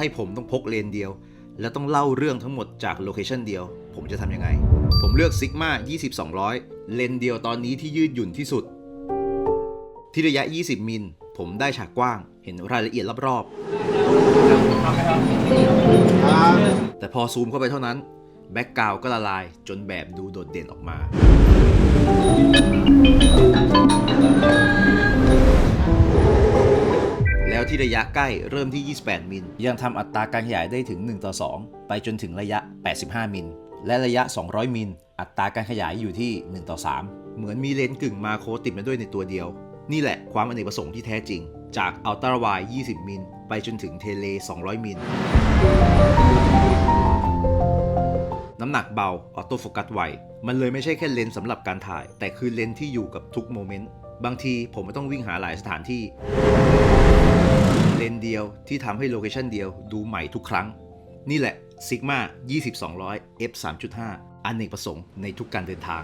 ให้ผมต้องพกเลนส์เดียว แล้วต้องเล่าเรื่องทั้งหมดจากโลเคชันเดียว ผมจะทำยังไง ผมเลือกซิกมา20-200 เลนส์เดียวตอนนี้ที่ยืดหยุ่นที่สุด ที่ระยะ 20 มิล ผมได้ฉากกว้าง เห็นรายละเอียดรอบๆแต่พอซูมเข้าไปเท่านั้น แบ็กกราวก็ละลายจนแบบดูโดดเด่นออกมา ที่ระยะใกล้เริ่มที่ 28 มิล ยังทำอัตราการขยายได้ถึง 1 ต่อ 2 ไปจนถึงระยะ 85 มิล และระยะ 200 มิล อัตราการขยายอยู่ที่ 1 ต่อ 3 เหมือนมีเลนส์กึ่งมาโครติดมาด้วยในตัวเดียว นี่แหละความอเนกประสงค์ที่แท้จริง จากอัลตร้าไวด์20 มิล ไปจนถึงเทเล 200 มิล น้ำหนักเบา ออโต้โฟกัสไว มันเลยไม่ใช่แค่เลนส์สำหรับการถ่าย แต่คือเลนส์ที่อยู่กับทุกโมเมนต์บางทีผมไม่ต้องวิ่งหาหลายสถานที่เลนส์เียวที่ทำให้โลเคชันเดียวดูใหม่ทุกครั้ง นี่แหละ Sigma 2200 f 3.5 อันเนกประสงค์ในทุกการเดินทาง